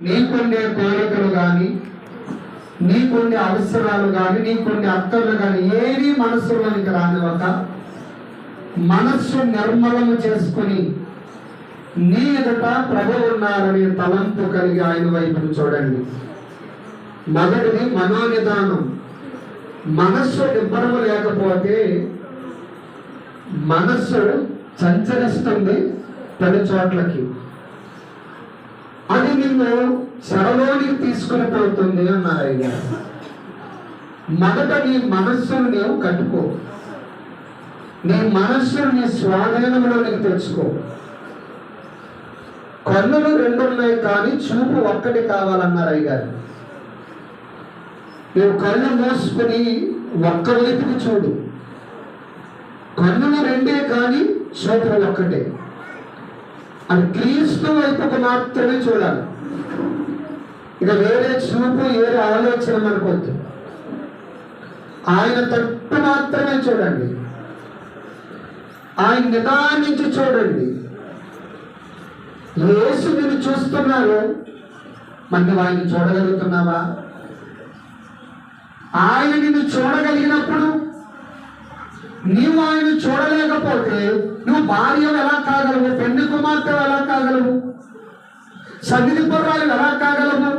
నీకుండే కోరికలు కానీ నీకుండే అవసరాలు కానీ నీకుండే అక్కర్లు కానీ ఏది మనసులోనికి రానివ్వక మనస్సు నిర్మలము చేసుకుని నీ ఎదుట ప్రభు ఉన్నారనే తలంపు కలిగి ఆయన వైపును చూడండి. మొదటిది మనోనిదానం. మనస్సు నిబ్బరము లేకపోతే మనస్సు సంచరిస్తుంది పది చోట్లకి. అది నిన్ను చెరలోనికి తీసుకుని పోతుంది అన్నారు ఆయన. మొదట నీ మనస్సును నీవు కట్టుకో. నీ మనస్సును నీ స్వాధీనంలోనికి తెచ్చుకో. కన్నులు రెండు ఉన్నాయి కానీ చూపు ఒక్కటి కావాలన్నారు అయ్యారు నువ్వు కళ్ళు మూసుకుని ఒక్కవైపుకి చూడు. కన్నులు రెండే కానీ చూపు ఒక్కటే. అది క్రీస్తు వైపుకు మాత్రమే చూడాలి. ఇక వేరే చూపు వేరే ఆలోచన మనకొద్దు. ఆయన తట్టు మాత్రమే చూడండి. ఆయన నిదానించి చూడండి. యేసు నిన్ను చూస్తున్నారు. మనం ఆయన చూడగలుగుతున్నావా? ఆయన నిన్ను చూడగలిగినప్పుడు నీవు ఆయన చూడలేకపోతే నువ్వు భార్య ఎలా ఎలా కాగలవు సగిలి పుర్రాలు ఎలా కాగలవు